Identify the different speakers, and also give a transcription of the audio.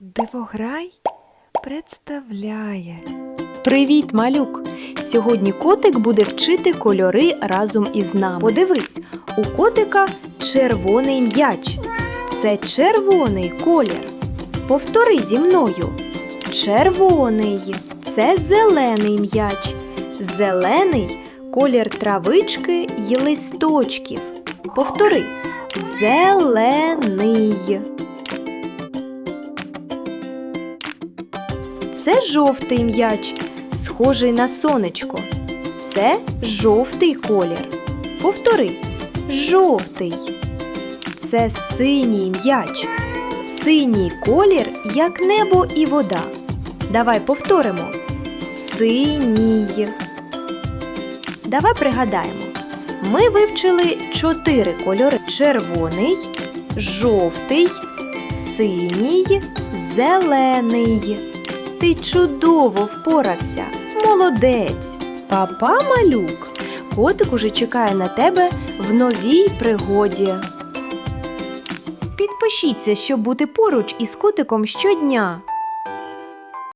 Speaker 1: Дивограй представляє.
Speaker 2: Привіт, малюк! Сьогодні котик буде вчити кольори разом із нами. Подивись, у котика червоний м'яч. Це червоний колір. Повтори зі мною. Червоний це зелений м'яч. Зелений колір травички й листочків. Повтори. Зелений. Це жовтий м'яч, схожий на сонечко. Це жовтий колір. Повтори. Жовтий. Це синій м'яч. Синій колір, як небо і вода. Давай повторимо. Синій. Давай пригадаємо. Ми вивчили чотири кольори: червоний, жовтий, синій, зелений. Ти чудово впорався. Молодець. Папа малюк. Котик уже чекає на тебе в новій пригоді. Підпишіться, щоб бути поруч із котиком щодня.